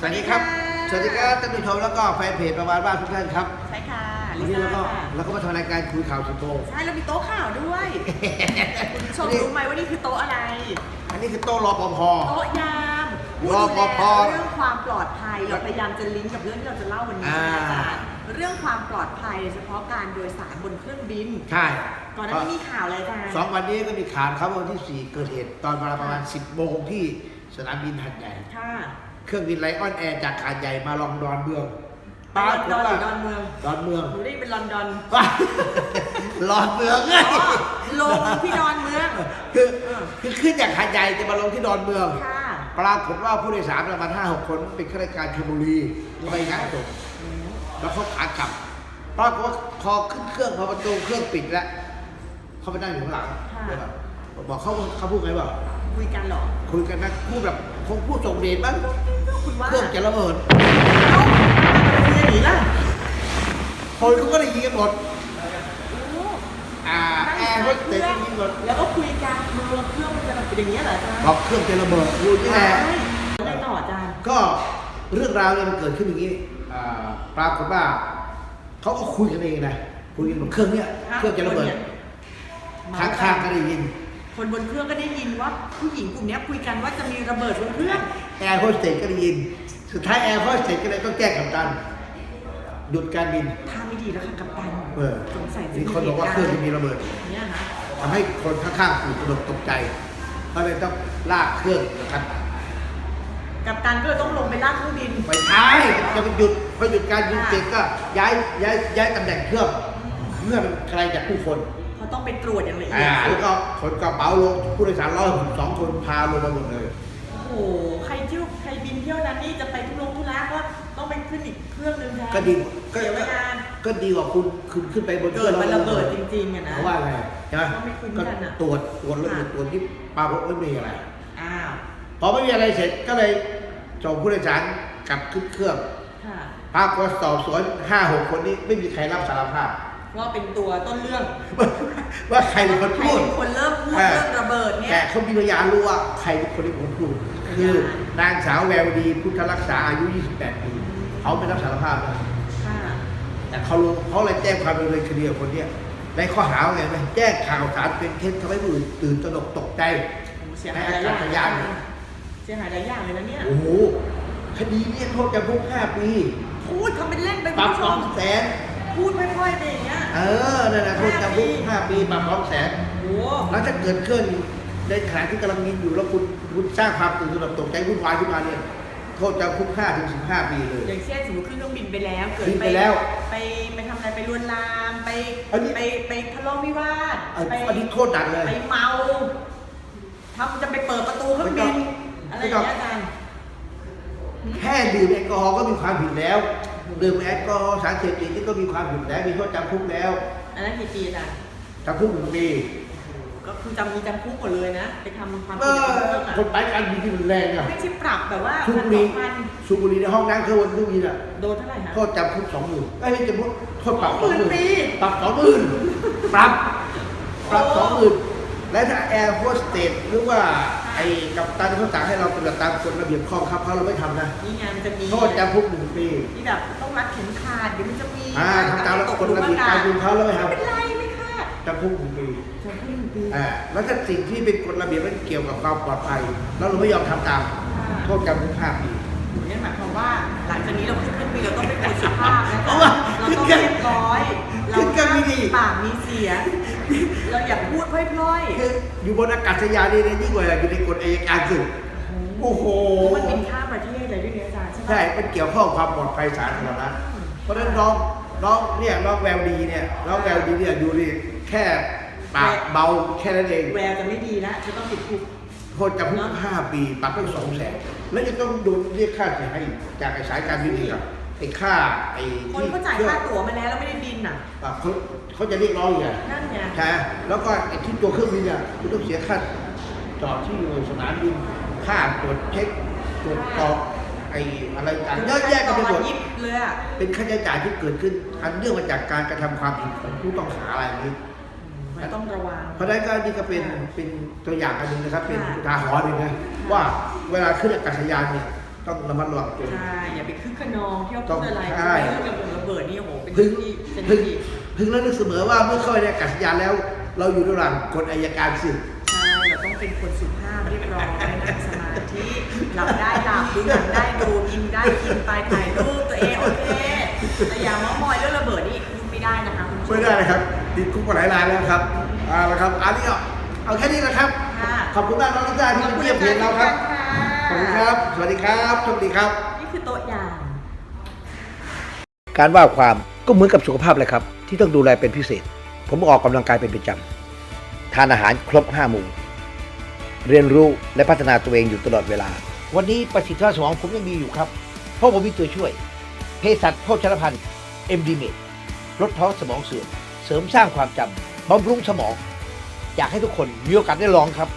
สวัสดีครับ สวัสดีครับท่านผู้ชมแล้วก็แฟนเพจประมาณบ้านทุกท่านครับ ใช่ค่ะวันลินี้เราซ่าก็ค่ะเราก็มาทำรายการคุยข่าวสุดโตง ใช่เรามีโต๊ะข่าวด้วยคุณผู้ชมรู้ไหมว่านี่คือโต๊ะอะไร อันนี้คือโต๊ะรอปภ โต๊ะยามรอปภเรื่องความปลอดภัยเราพยายามจะลิงก์กับเรื่องที่เราจะเล่าวันนี้อ่า อาจารย์เรื่องความปลอดภัยเฉพาะการโดยสารบนเครื่องบิน ใช่ก่อนหน้านี้มีข่าวอะไรอาจารย์สองวันนี้ก็มีข่าวครับวันที่ 4 เกิดเหตุตอนเวลาประมาณ 10โมงที่สนามบินหัดใหญ่ ค่ะ เครื่องบินไลออนแอร์จากหาดใหญ่มาลองดอนเมืองลอนดอนหรือดอนเมืองดอนเมืองหนูได้เป็นลอนดอนว้าลอนเมืองไงอ๋อลงที่ดอนเมือง คือคือขึ้นจากหาดใหญ่จะมาลงที่ดอนเมือง ค่ะ ปรากฏว่าผู้โดยสารประมาณห้าหกคนเป็นข้าราชการชลบุรีไปงานศพแล้วเขาขากลับปรากฏว่าพอขึ้นเครื่องพอประตูเครื่องปิดแล้วเขาไปนั่งอยู่ข้างหลังค่ะ บอกเขาเขาพูดไงบอกคุยกันเหรอคุยกันนะพูดแบบคงพูดส่งเดชบ้าง คุยว่าเครื่องจะระเบิดเอ้าทำไมคุยกันอย่างนี้ล่ะคนเขาก็ได้ยินกันหมดโอ้อ่าแอร์โฮสเตสได้ยินหมดแล้วก็คุยกันเมืองเครื่องมันจะแบบเป็นอย่างนี้ยเหรออาจารย์บอกเครื่องจะระเบิดอยู่นี่แหละอะไรต่ออาจารย์ก็เรื่องราวเนี่ยมันเกิดขึ้นอย่างนี้อ่าปรากฏว่าเขาก็คุยกันเองนะคุยกันว่าเครื่องเนี้ยเครื่องจะระเบิดข้างๆก็ได้ยิน คนบนเครื่องก็ได้ยินว่าผู้หญิงกลุ่มเนี้ยคุยกันว่าจะมีระเบิดบนเครื่อง แอร์โฮสเตสก็ได้ยิน สุดท้ายแอร์โฮสเตสก็เลยต้องแจ้งกัปตัน หยุดการบินท่าไม่ดีแล้วค่ะกัปตันเออสงสัยจะมีคนบอกว่าเครื่องจะมีระเบิดเนี่ยนะทำให้คนข้างๆตื่นตระหนกตกใจก็เลยต้องลากเครื่องกันกัปตันก็เลยต้องลงไปลากเครื่องบินไปท้ายจะไปหยุดพอหยุดการบินเสร็จก็ย้ายย้ายย้ายตำแหน่งเครื่องเมื่อมันไกลจากผู้คนเขาต้องไปตรวจอย่างละเอีอ่ายดแล้วก็ขนกระเป๋าลงผู้โดยสารร้อยหกสิบสองคนพาลงมาหมดเลยโอ้โหใครเที่ยวใครบินเที่ยวนั้นนี่จะไปทุลงทุระก็ต้องไปขึ้นอีกเครื่องนึงแทนก็ดีก็เสียเวก็ลา ก็ดีกว่าคุณคุณขึ้นไปบนเคเกิรื่อดงมันแล้วระเบิดจริงๆอะนะเพราะว่าไงใช่ไหมก็ไม่คุ้มก็กันอะ ตรวจตรวจแล้วค่ะ ตรวจที่ปรากฏว่าไม่มีอะไร อ้าวพอไม่มีอะไรเสร็จก็เลยส่งผู้โดยสารกลับขึ้นเครื่องค่ะ ปรากฏว่าสอบสวนห้าหกคนนี้ไม่มีใครรับสารภาพ ว่าเป็นตัวต้นเรื่องว่าใครเป็นคนใครพูด เป็นคนเริ่มพูดอ่าเรื่องระเบิดเนี่แต่ย เขามีพยานรู้ว่าใครเป็นคนที่ผมพูด คือนางสาวแววดีพุทธรักษาอายุ 28 ปีเขาไม่รับสารภาพนะค่ะ แต่เขารู้เขาเลยแจ้งความดำเนินคดีกับคนเนี้ยในข้อหาว่าไงไหมแจ้งข่าวสารเป็นเท็จทำให้ผู้อื่นตื่นตระหนกตกใจ เสียหายหลายอย่างให้อาการพยานเสียหายหลายอย่างเลยนะเนี่ย โอ้โหคดีเนี้โทษจำคุก5ปี พูดทำเป็นเล่นไปปคุรับณผู้ชสอมงแสน พูดค่อยๆไปอย่างเงี้ยเออนั่นแหละโทษจำคุก5ปีปรับสองแสนโอ้แล้วถ้าเกิดขึ้นในขณะที่กำลังยินอยู่แล้วคุณคุณสร้างความตื่นตระหนกตกใจวุ่นวายขึ้นมาเนี่ยโทษจำคุก5ถึง15ปีเลย อย่างเช่นสมมติขึ้นเครื่องบินไปแล้วเกิดบินไปแล้ว ไปไปทำอะไรไปลวนลามไปอันนี้ ไปไปทะเลาะวิวาทอันไปอันนี้โทษหนักเลย ไปเมาทำจะไปเปิดประตูเครื่องบินไม่อะไรต้องอย่างเงี้ยอาจารย์ แค่ดื่มแอลกอฮอล์ก็มีความผิดแล้ว ดื่มแอลกอฮอล์สารเสพติดนี่ก็มีความผิดแล้วมีโทษจำคุกแล้วอันนั้นกี่ปีอาจารย์จำคุกหนึ่งปีก็คือจำมีจำคุกหมดเลยนะ ไปทำความเอผิดอกับเครื่องอะกฎหมายการบินที่มันแรงอะไม่ใช่ปรับแบบว่าสูบพันบุหสอรี่งพันสูบบุหรี่ในห้องน้ำเครื่องบนเครื่องบินอะโดนเท่าไหร่คะโทษจำคุกสองหมื่นไอ้ยไม่จำคุกโทษปรับสสอองงหหมื่มื่นนปีปรับสองหมื่นปรับปรับโอ้สองหมื่นและถ้าแอร์โฮสเตสหรือว่าไอ้กัปตันเขาสั่งให้เราปฏิบัติตามกฎระเบียบข้อบังคับเขาเราไม่ทำนะนี่ไงมันจะมีโทษจำคุกหนึ่งปีที่แบบต้องรัดเข็มขัดเดี๋ยวมันจะมีอ่าทำตามกฎระเบียบการบินเขาแล้วไม่ทไม่เป็นไรไม่คาดำจำคุกหนึ่งปีจำคุกหนึ่งปีอ่าแล้วถ้าสิ่งที่เป็นกฎระเบียบมันเกี่ยวกับความปลอดภัย แล้วเราไม่ยอมทำตามโทษจำคุกห้าปีนั่นหมายความว่าหลังจากนี้เราขึ้นเครื่องบินเราต้องเป็นคนสุภาพนะเพราะคะว่าเราต้องเรียบร้อยเรา ขึ้นเครื่องบินห้ามดีมีปากมีเสียงเราอย่าพูดพล่อยคืออยู่บนอากาศยานนี่เนี่ยยิ่งกว่าอยู่ในกฎอัยการศึกๆโอ้โหเพราะมันเป็นข้ามประเทศเลยด้วยเนี่ยอาจารย์ใช่ไหม ใช่มันเกี่ยวข้องกับความปลอดภัยสาธารณะ เพราะฉะนั้นน้องน้องเนี่ยน้องแววดีเนี่ยน้องแววดีเนี่ยอยู่นี่แค่ปากเบาแค่นั้นเอง แววจะไม่ดีแล้วจะต้องติดคุก โทษจำคุกห้าปี ปรับตั้งสองแสน แล้วจะต้องโดนเรียกค่าเสียหายอีกจากไอ้สายการบินอีกอะ ไอ้ค่าไอ้คนที่เขาจ่ายค่าตั๋วมาแล้วแล้วไม่ได้บินอะ อะเขาเขาจะเรียกร้องอีกอะนั่นไง ใช่ไหมแล้วก็ไอ้ที่ตัวเครื่องบินอะคุณต้องเสียค่าจอดที่สนามบิน ค่าตรวจเช็คตรวจกรอกไอ้อะไรต่างเยอะแยะกันไปหมดยิบเลยอะ เป็นค่าใช้จ่ายที่เกิดขึ้น อันเนื่องมาจากการกระทำความผิดของผู้ต้องหาอะไรอย่างนี้ มันต้องระวัง เพราะฉะนั้นก็นี่ก็เป็นเป็นตัวอย่างอันหนึ่งนะครับ เป็นค่ะ อุทาหรณ์หนึ่งนะว่าเวลาขึ้นอากาศยานเนี่ย ต้องระมัดระวังตัว ใช่อย่าไปคึกขนองที่ว่าต้พูองดอะไรใช่ เรื่องระเบิดระเบิดนี่โอ้โหเป็นพึงที่เป็นพึงที่พึงแล้วนึกเสมอว่าเมื่อเข้าไปในอากาศยานแล้ว เราอยู่ระหว่างกฎอายการศึก ใช่เราต้องเป็นคนสุภาพเรียบร้อยนั่งสมาธิหลับได้หลับดูหนังได้ดูกินได้กินไปถ่ายรูปตัวเองโอเคแต่อย่าเมามอยเรื่องระเบิดนี่พูดไม่ได้นะคะคุณผู้ชม ไม่ได้นะครับ ติดคุกมาหลายรายแล้วครับเอาละครับอันนี้เอาเอาแค่นี้นะครับ ค่ะ ขอบคุณมากน้องลิซ่าที่มาเยี่ยมเพจเราครับ ขอบคุณค รับ สวัสดีครับโชคดีครับ นี่คือโต๊ะอย่างการว่าความก็เหมือนกับสุขภาพเลยครับ ที่ต้องดูแลเป็นพิเศษ ผมออกกำลังกายเป็นประจำทานอาหารครบห้าหมู่เรียนรู้และพัฒนาตัวเองอยู่ตลอดเวลา วันนี้ประสิทธิภาพสมองผมยังมีอยู่ครับ เพราะผมมีตัวช่วยเภสัชโภชนภัณฑ์เอ็มดีเมลดท้อสมองเสื่อมเสริมสร้างความจำบำรุงสมอง อยากให้ทุกคนมีโอกาสได้ลองครับ